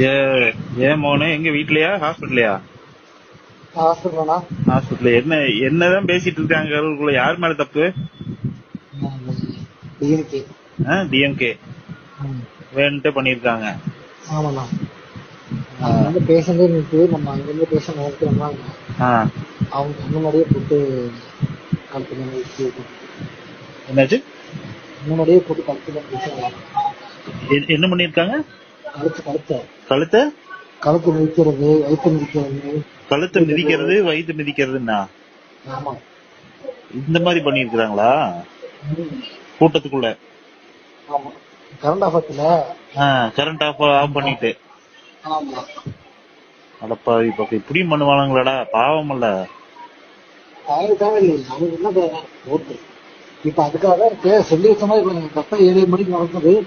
ஏ ஏன் மோனே எங்க வீட்லயா? ஹாஸ்பிட்டலையா ஹாஸ்பிட்டலா ஹாஸ்பிட்டல் என்ன என்னதான் பேசிட்டு இருக்காங்க அவங்களுக்குள்ள யார் மேல தப்பு? டிஎன்கே. டிஎம்கே வேணுன்ட்டே பண்ணிருக்காங்க ஆமாண்ணா. வந்து பேஷண்டே நிறுத்து நம்ம அங்கிருந்து பேஷண்ட் நிறுத்துறோம்னா ஆ. அவங்க முன்னாடியே போட்டு வச்சு என்னாச்சு? முன்னாடியே போட்டு வச்சு எ- என்ன பண்ணிருக்காங்க கழுத்து கழுத்த. கழுத்தை? கழுத்து மிதிக்கிறது வயிற்று மிதிக்கிறது. கழுத்தை மிதிக்கிறது வயிற்று மிதிக்கிறதுன்னா? ஆமா. இந்த மாதிரி பண்ணிருக்காங்களா ம். கூட்டத்துக்குள்ள? ஆமா. கரண்ட் ஆஃபத்துல கரண்ட் ஆஃப் ஆஃப் பண்ணிட்டு. அடப்பாவி பக்கம் இப்படியும் பண்ணுவானுங்களாடா? பாவம் இல்ல. இப்ப அதுக்காக சொல்லி வச்ச மாதிரி இப்ப கரெக்டா ஏழு மணிக்கு நடந்தது.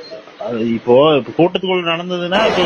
இப்போ கூட்டத்துக்குள்ள நடந்ததுன்னா இப்போ